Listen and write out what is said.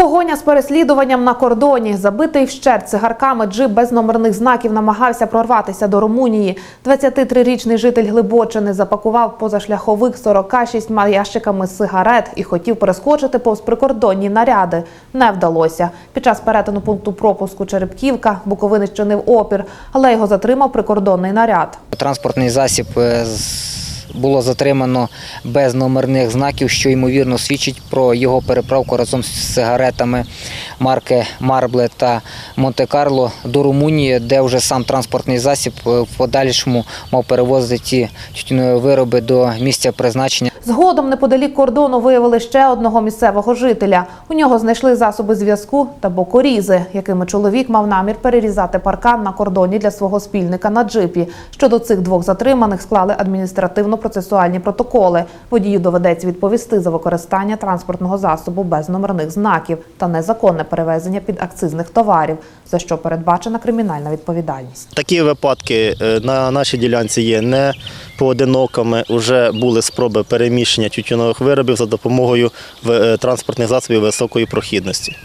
Погоня з переслідуванням на кордоні. Забитий вщерть цигарками джип без номерних знаків намагався прорватися до Румунії. 23-річний житель Глибочини запакував позашляховик 46 ящиками сигарет і хотів перескочити повз прикордонні наряди. Не вдалося. Під час перетину пункту пропуску Черепківка Буковинець чинив опір, але його затримав прикордонний наряд. Транспортний засіб е, з- було затримано без номерних знаків, що ймовірно свідчить про його переправку разом з сигаретами марки Марбле та Монте-Карло до Румунії, де вже сам транспортний засіб е, в подальшому мав перевозити ті вироби до місця призначення. Згодом неподалік кордону виявили ще одного місцевого жителя. У нього знайшли засоби зв'язку та бокорізи, якими чоловік мав намір перерізати паркан на кордоні для свого спільника на джипі. Щодо цих двох затриманих склали адміністративно-процесуальні протоколи. Водію доведеться відповісти за використання транспортного засобу без номерних знаків та незаконне перевезення підакцизних товарів, за що передбачена кримінальна відповідальність. Такі випадки е, на нашій ділянці є не поодинокими. Уже були спроби переміщення тютюнових виробів за допомогою е, транспортних засобів високої прохідності.